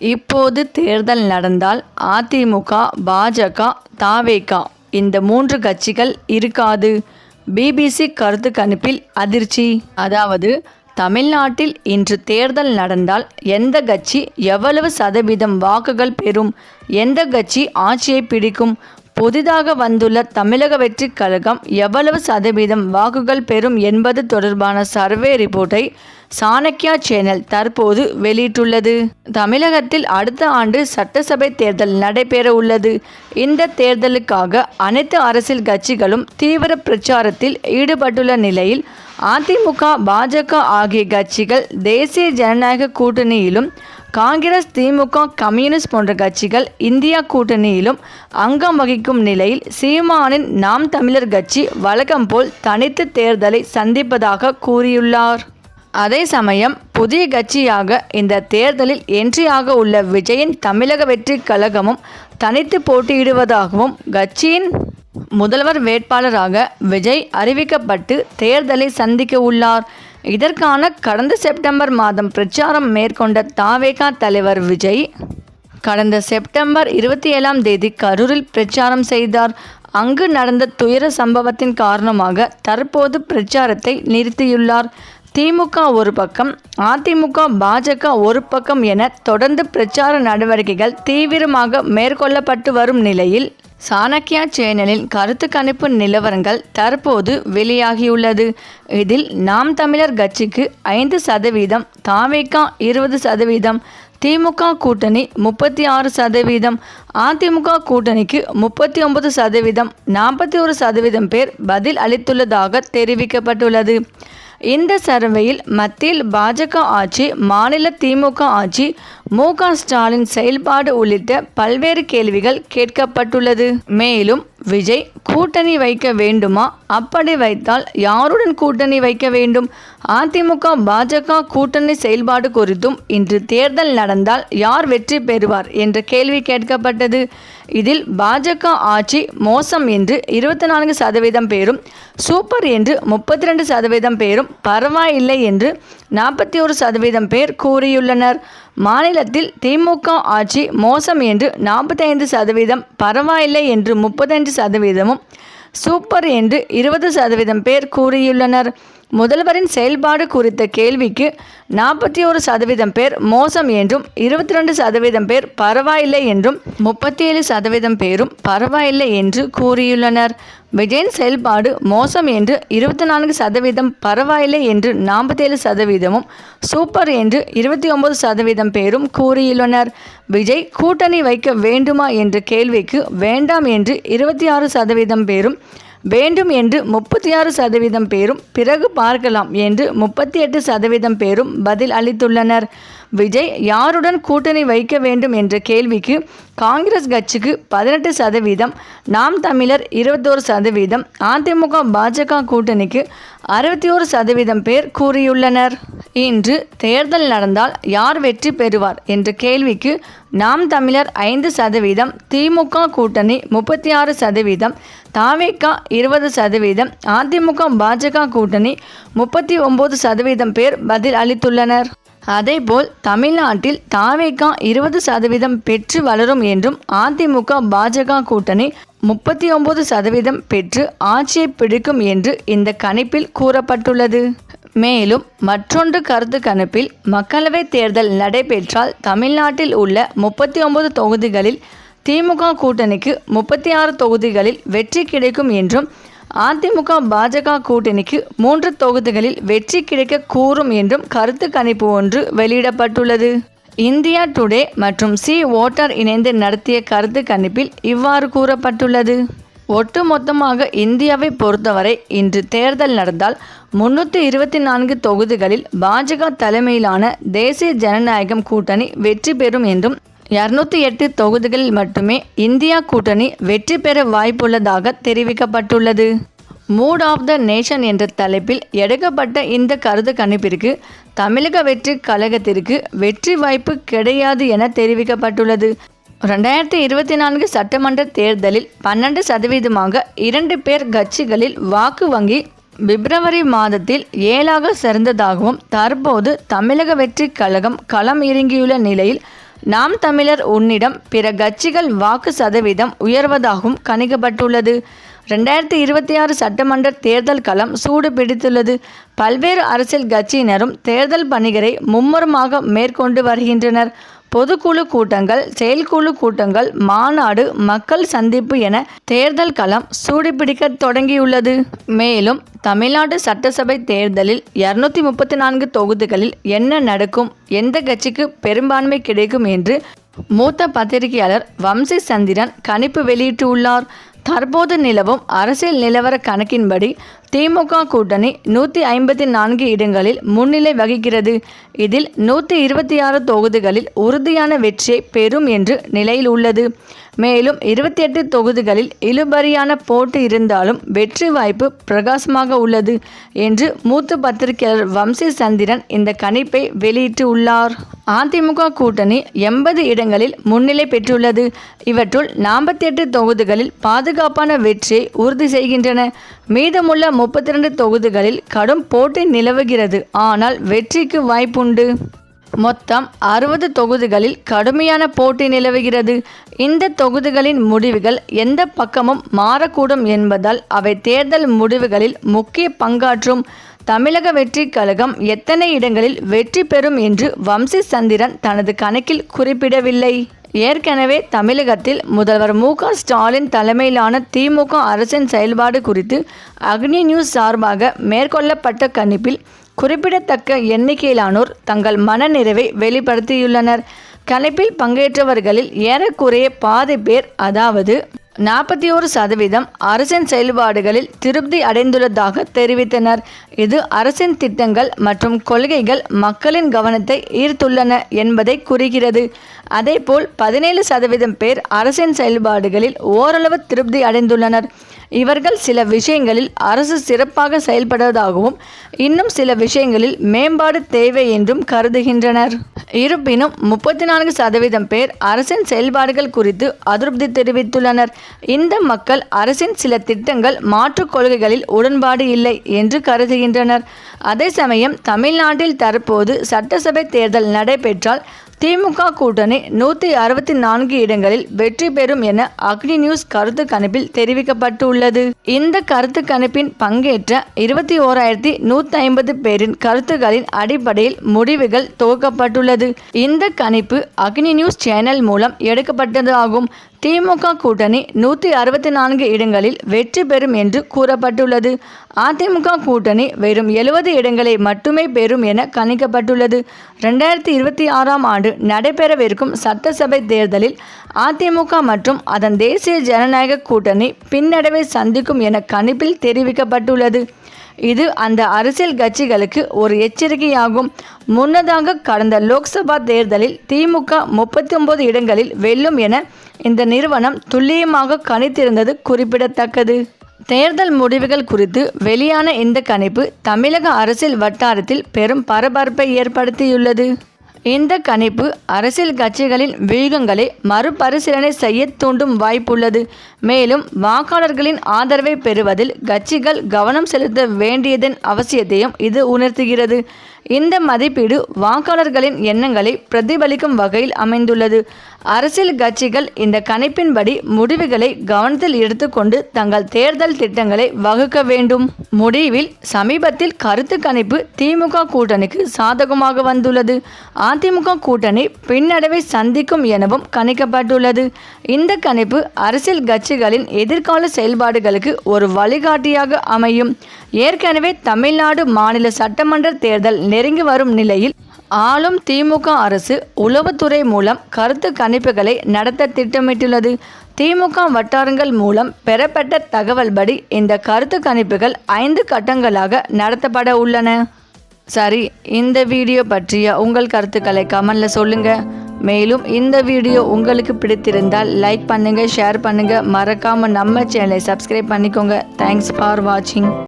இப்போது தேர்தல் நடந்தால் அதிமுக பாஜக தாவேகா இந்த மூன்று கட்சிகள் இருக்காது. பிபிசி கருத்து கணிப்பில் அதிர்ச்சி. அதாவது தமிழ்நாட்டில் இன்று தேர்தல் நடந்தால் எந்த கட்சி எவ்வளவு சதவீதம் வாக்குகள் பெறும்? எந்த கட்சி ஆட்சியை பிடிக்கும்? புதிதாக வந்துள்ள தமிழக வெற்றிக் கழகம் எவ்வளவு சதவீதம் வாக்குகள் பெறும் என்பது தொடர்பான சர்வே ரிப்போர்ட்டை சாணக்யா சேனல் தற்போது வெளியிட்டுள்ளது. தமிழகத்தில் அடுத்த ஆண்டு சட்டசபை தேர்தல் நடைபெற உள்ளது. இந்த தேர்தலுக்காக அனைத்து அரசியல் கட்சிகளும் தீவிர பிரச்சாரத்தில் ஈடுபட்டுள்ள நிலையில் அதிமுக பாஜக ஆகிய கட்சிகள் தேசிய ஜனநாயக கூட்டணியிலும் காங்கிரஸ் திமுக கம்யூனிஸ்ட் போன்ற கட்சிகள் இந்தியா கூட்டணியிலும் அங்கம் வகிக்கும் நிலையில் சீமானின் நாம் தமிழர் கட்சி வழக்கம் போல் தனித்து தேர்தலை சந்திப்பதாக கூறியுள்ளார். அதே சமயம் புதிய கட்சியாக இந்த தேர்தலில் என்ட்ரியாக உள்ள விஜயின் தமிழக வெற்றி கழகமும் தனித்து போட்டியிடுவதாகவும் கட்சியின் முதல்வர் வேட்பாளராக விஜய் அறிவிக்கப்பட்டு தேர்தலை சந்திக்க உள்ளார். இதற்கான கடந்த செப்டம்பர் மாதம் பிரச்சாரம் மேற்கொண்ட தாவேகா தலைவர் விஜய் கடந்த செப்டம்பர் இருபத்தி ஏழாம் தேதி கரூரில் பிரச்சாரம் செய்தார். அங்கு நடந்த துயர சம்பவத்தின் காரணமாக தற்போது பிரச்சாரத்தை நிறுத்தியுள்ளார். திமுக ஒரு பக்கம் அதிமுக பாஜக ஒரு பக்கம் என தொடர்ந்து பிரச்சார நடவடிக்கைகள் தீவிரமாக மேற்கொள்ளப்பட்டு வரும் நிலையில் சாணக்கியா சேனலின் கருத்து கணிப்பு நிலவரங்கள் தற்போது வெளியாகியுள்ளது. இதில் நாம் தமிழர் கட்சிக்கு ஐந்து சதவீதம் தாவேக்கா இருபது சதவீதம் திமுக கூட்டணி முப்பத்தி ஆறு சதவீதம் அதிமுக கூட்டணிக்கு முப்பத்தி ஒன்பது சதவீதம் நாற்பத்தி ஒரு சதவீதம் பேர் பதில் அளித்துள்ளதாக தெரிவிக்கப்பட்டுள்ளது. இந்த சர்வையில் மத்தியில் பாஜக ஆட்சி மாநில திமுக ஆட்சி மு க ஸ்டாலின் செயல்பாடு உள்ளிட்ட பல்வேறு கேள்விகள் கேட்கப்பட்டுள்ளது. மேலும் விஜய் கூட்டணி வைக்க வேண்டுமா? அப்படி வைத்தால் யாருடன் கூட்டணி வைக்க வேண்டும்? அதிமுக பாஜக கூட்டணி செயல்பாடு குறித்தும் இன்று தேர்தல் நடந்தால் யார் வெற்றி பெறுவார்? என்ற கேள்வி கேட்கப்பட்டது. இதில் பாஜக ஆட்சி மோசம் என்று இருபத்தி நான்கு சதவீதம் பேரும் சூப்பர் என்று முப்பத்தி ரெண்டு சதவீதம் பேரும் பரவாயில்லை என்று நாற்பத்தி ஒரு சதவீதம் பேர் கூறியுள்ளனர். மாநிலத்தில் திமுக ஆட்சி மோசம் என்று நாற்பத்தைந்து சதவீதம் பரவாயில்லை என்று முப்பத்தஞ்சு சதவீதமும் சூப்பர் என்று இருபது சதவீதம் பேர் கூறியுள்ளனர். முதல்வரின் செயல்பாடு குறித்த கேள்விக்கு நாற்பத்தி ஒரு சதவீதம் பேர் மோசம் என்றும் இருபத்தி ரெண்டு சதவீதம் பேர் பரவாயில்லை என்றும் முப்பத்தி ஏழு சதவீதம் பேரும் பரவாயில்லை என்று கூறியுள்ளனர். விஜயின் செயல்பாடு மோசம் என்று இருபத்தி நான்கு சதவீதம் பரவாயில்லை என்று நாற்பத்தேழு சதவீதமும் சூப்பர் என்று இருபத்தி ஒன்பது சதவீதம் பேரும் கூறியுள்ளனர். விஜய் கூட்டணி வைக்க வேண்டுமா என்ற கேள்விக்கு வேண்டாம் என்று இருபத்தி ஆறு சதவீதம் பேரும் வேண்டும் என்று முப்பத்தி ஆறு சதவீதம் பேரும் பிறகு பார்க்கலாம் என்று முப்பத்தி எட்டு சதவீதம் பேரும் பதில் அளித்துள்ளனர். விஜய் யாருடன் கூட்டணி வைக்க வேண்டும் என்ற கேள்விக்கு காங்கிரஸ் கட்சிக்கு பதினெட்டு சதவீதம் நாம் தமிழர் இருபத்தோரு சதவீதம் அதிமுக பாஜக கூட்டணிக்கு அறுபத்தி ஒரு சதவீதம் பேர் கூறியுள்ளனர். இன்று தேர்தல் நடந்தால் யார் வெற்றி பெறுவார் என்ற கேள்விக்கு நாம் தமிழர் ஐந்து சதவீதம் திமுக கூட்டணி முப்பத்தி ஆறு சதவீதம் தாவேகா இருபது சதவீதம் அதிமுக பாஜக கூட்டணி முப்பத்தி ஒம்பது சதவீதம் பேர் பதில் அளித்துள்ளனர். அதேபோல் தமிழ்நாட்டில் தாவேகா இருபது சதவீதம் பெற்று வளரும் என்றும் அதிமுக பாஜக கூட்டணி முப்பத்தி ஒன்பது சதவீதம் பெற்று ஆட்சியை பிடிக்கும் என்று இந்த கணிப்பில் கூறப்பட்டுள்ளது. மேலும் மற்றொன்று கருத்து கணிப்பில் மக்களவைத் தேர்தல் நடைபெற்றால் தமிழ்நாட்டில் உள்ள முப்பத்தி ஒன்பது தொகுதிகளில் திமுக கூட்டணிக்கு முப்பத்தி ஆறு தொகுதிகளில் வெற்றி கிடைக்கும் என்றும் அதிமுக பாஜக கூட்டணிக்கு மூன்று தொகுதிகளில் வெற்றி கிடைக்க கூறும் என்றும் கருத்து கணிப்பு ஒன்று வெளியிடப்பட்டுள்ளது. இந்தியா டுடே மற்றும் சி ஓட்டர் இணைந்து நடத்திய கருத்து கணிப்பில் இவ்வாறு கூறப்பட்டுள்ளது. ஒட்டுமொத்தமாக இந்தியாவை பொறுத்தவரை இன்று தேர்தல் நடந்தால் முன்னூற்றி இருபத்தி நான்கு தொகுதிகளில் பாஜக தலைமையிலான தேசிய ஜனநாயகம் கூட்டணி வெற்றி பெறும் என்றும் இரநூத்தி எட்டு தொகுதிகளில் மட்டுமே இந்தியா கூட்டணி வெற்றி பெற வாய்ப்புள்ளதாக தெரிவிக்கப்பட்டுள்ளது. மூட் ஆஃப் த நேஷன் என்ற தலைப்பில் எடுக்கப்பட்ட இந்த கருத்து கணிப்பிற்கு தமிழக வெற்றி கழகத்திற்கு வெற்றி வாய்ப்பு கிடையாது என தெரிவிக்கப்பட்டுள்ளது. ரெண்டாயிரத்தி இருபத்தி நான்கு சட்டமன்ற தேர்தலில் பன்னெண்டு சதவீதமாக இரண்டு பேர் கட்சிகளில் வாக்கு வங்கி பிப்ரவரி மாதத்தில் ஏழாக சிறந்ததாகவும் தற்போது தமிழக வெற்றி கழகம் களம் இறங்கியுள்ள நிலையில் நாம் தமிழர் உன்னிடம் பிற கட்சிகள் வாக்கு சதவீதம் உயர்வதாகவும் கணிக்கப்பட்டுள்ளது. ரெண்டாயிரத்தி இருபத்தி ஆறு சட்டமன்ற தேர்தல் களம் சூடு பிடித்துள்ளது. பல்வேறு அரசியல் கட்சியினரும் தேர்தல் பணிகளை மும்முரமாக மேற்கொண்டு வருகின்றனர். பொதுக்குழு கூட்டங்கள் செயற்குழு கூட்டங்கள் மாநாடு மக்கள் சந்திப்பு என தேர்தல் களம் சூடுபிடிக்க தொடங்கியுள்ளது. மேலும் தமிழ்நாடு சட்டசபை தேர்தலில் இருநூத்தி முப்பத்தி நான்கு தொகுதிகளில் என்ன நடக்கும் எந்த கட்சிக்கு பெரும்பான்மை கிடைக்கும் என்று மூத்த பத்திரிகையாளர் வம்சி சந்திரன் கணிப்பு வெளியிட்டுள்ளார். தற்போது நிலவும் அரசியல் நிலவர கணக்கின்படி திமுக கூட்டணி நூற்றி ஐம்பத்தி நான்கு இடங்களில் முன்னிலை வகிக்கிறது. இதில் நூற்றி இருபத்தி ஆறு தொகுதிகளில் உறுதியான வெற்றியை பெறும் என்று நிலையில் உள்ளது. மேலும் இருபத்தி எட்டு தொகுதிகளில் இழுபறியான போட்டி இருந்தாலும் வெற்றி வாய்ப்பு பிரகாசமாக உள்ளது என்று மூத்த பத்திரிகையாளர் வம்சி சந்திரன் இந்த கணிப்பை வெளியிட்டு உள்ளார் அதிமுக கூட்டணி எண்பது இடங்களில் முன்னிலை பெற்றுள்ளது. இவற்றுள் நாற்பத்தி எட்டு தொகுதிகளில் பாதுகாப்பான வெற்றியை உறுதி செய்கின்றன. மீதமுள்ள முப்பத்தி ரெண்டு தொகுதிகளில் கடும் போட்டி நிலவுகிறது. ஆனால் வெற்றிக்கு வாய்ப்புண்டு. மொத்தம் அறுபது தொகுதிகளில் கடுமையான போட்டி நிலவுகிறது. இந்த தொகுதிகளின் முடிவுகள் எந்த பக்கமும் மாறக்கூடும் என்பதால் அவை தேர்தல் முடிவுகளில் முக்கிய பங்காற்றும். தமிழக வெற்றி கழகம் எத்தனை இடங்களில் வெற்றி பெறும் என்று வம்சி சந்திரன் தனது கணக்கில் குறிப்பிடவில்லை. ஏற்கனவே தமிழகத்தில் முதல்வர் மு ஸ்டாலின் தலைமையிலான திமுக அரசின் செயல்பாடு குறித்து அக்னி நியூஸ் சார்பாக மேற்கொள்ளப்பட்ட கணிப்பில் குறிப்பிடத்தக்க எண்ணிக்கையிலானோர் தங்கள் மனநிறைவை வெளிப்படுத்தியுள்ளனர். கணிப்பில் பங்கேற்றவர்களில் ஏறக்குறைய பாதி பேர் அதாவது நாற்பத்தி ஒரு சதவீதம் அரசின் செயல்பாடுகளில் திருப்தி அடைந்துள்ளதாக தெரிவித்தனர். இது அரசின் திட்டங்கள் மற்றும் கொள்கைகள் மக்களின் கவனத்தை ஈர்த்துள்ளன என்பதை குறிக்கிறது. அதேபோல் பதினேழு சதவீதம் பேர் அரசின் செயல்பாடுகளில் ஓரளவு திருப்தி அடைந்துள்ளனர். இவர்கள் சில விஷயங்களில் அரசு சிறப்பாக செயல்படுவதாகவும் இன்னும் சில விஷயங்களில் மேம்பாடு தேவை என்றும் கருதுகின்றனர். இருப்பினும் முப்பத்தி நான்கு சதவீதம் பேர் அரசின் செயல்பாடுகள் குறித்து அதிருப்தி தெரிவித்துள்ளனர். இந்த மக்கள் அரசின் சில திட்டங்கள் மாற்றுக் கொள்கைகளில் உடன்பாடு இல்லை என்று கருதுகின்றனர். அதே சமயம் தமிழ்நாட்டில் தற்போது சட்டசபை தேர்தல் நடைபெற்றால் திமுக கூட்டணி நூற்றி அறுபத்தி நான்கு இடங்களில் வெற்றி பெறும் என அக்னி நியூஸ் கருத்து கணிப்பில் தெரிவிக்கப்பட்டுள்ளது. இந்த கருத்து கணிப்பின் பங்கேற்ற இருபத்தி ஓராயிரத்தி நூற்றி ஐம்பது பேரின் கருத்துகளின் அடிப்படையில் முடிவுகள் துவக்கப்பட்டுள்ளது. இந்த கணிப்பு அக்னி நியூஸ் சேனல் மூலம் எடுக்கப்பட்டது ஆகும் திமுக கூட்டணி நூற்றி அறுபத்தி நான்கு இடங்களில் வெற்றி பெறும் என்று கூறப்பட்டுள்ளது. அதிமுக கூட்டணி வெறும் எழுபது இடங்களை மட்டுமே பெறும் என கணிக்கப்பட்டுள்ளது. ரெண்டாயிரத்தி இருபத்தி ஆறாம் ஆண்டு நடைபெறவிருக்கும் சட்டசபை தேர்தலில் அதிமுக மற்றும் அதன் தேசிய ஜனநாயக கூட்டணி பின்னடைவை சந்திக்கும் என கணிப்பில் தெரிவிக்கப்பட்டுள்ளது. இது அந்த அரசியல் கட்சிகளுக்கு ஒரு எச்சரிக்கையாகும். முன்னதாக கடந்த லோக்சபா தேர்தலில் திமுக முப்பத்தி ஒன்பது இடங்களில் வெல்லும் என இந்த நிறுவனம் துல்லியமாக கணித்திருந்தது குறிப்பிடத்தக்கது. தேர்தல் முடிவுகள் குறித்து வெளியான இந்த கணிப்பு தமிழக அரசியல் வட்டாரத்தில் பெரும் பரபரப்பை ஏற்படுத்தியுள்ளது. இந்த கணிப்பு அரசியல் கட்சிகளின் வியூகங்களை மறுபரிசீலனை செய்ய தூண்டும் வாய்ப்புள்ளது. மேலும் வாக்காளர்களின் ஆதரவை பெறுவதில் கட்சிகள் கவனம் செலுத்த வேண்டியதன் அவசியத்தையும் இது உணர்த்துகிறது. இந்த மதிப்பீடு வாக்காளர்களின் எண்ணங்களை பிரதிபலிக்கும் வகையில் அமைந்துள்ளது. அரசியல் கட்சிகள் இந்த கணிப்பின்படி முடிவுகளை கவனத்தில் எடுத்துக்கொண்டு தங்கள் தேர்தல் திட்டங்களை வகுக்க வேண்டும். முடிவில் சமீபத்தில் கருத்து கணிப்பு திமுக கூட்டணிக்கு சாதகமாக வந்துள்ளது. அதிமுக கூட்டணி பின்னடைவை சந்திக்கும் எனவும் கணிக்கப்பட்டுள்ளது. இந்த கணிப்பு அரசியல் கட்சிகளின் எதிர்கால செயல்பாடுகளுக்கு ஒரு வழிகாட்டியாக அமையும். ஏற்கனவே தமிழ்நாடு மாநில சட்டமன்ற தேர்தல் நெருங்கி வரும் நிலையில் ஆளும் திமுக அரசு உளவுத்துறை மூலம் கருத்து கணிப்புகளை நடத்த திட்டமிட்டுள்ளது. திமுக வட்டாரங்கள் மூலம் பெறப்பட்ட தகவல்படி இந்த கருத்து கணிப்புகள் ஐந்து கட்டங்களாக நடத்தப்பட உள்ளன. சரி இந்த வீடியோ பற்றிய உங்கள் கருத்துக்களை கமெண்டில் சொல்லுங்கள் மேலும் இந்த வீடியோ உங்களுக்கு பிடித்திருந்தால் லைக் பண்ணுங்கள் ஷேர் பண்ணுங்கள் மறக்காமல் நம்ம சேனலை சப்ஸ்கிரைப் பண்ணிக்கோங்க. தேங்க்ஸ் ஃபார் வாட்சிங்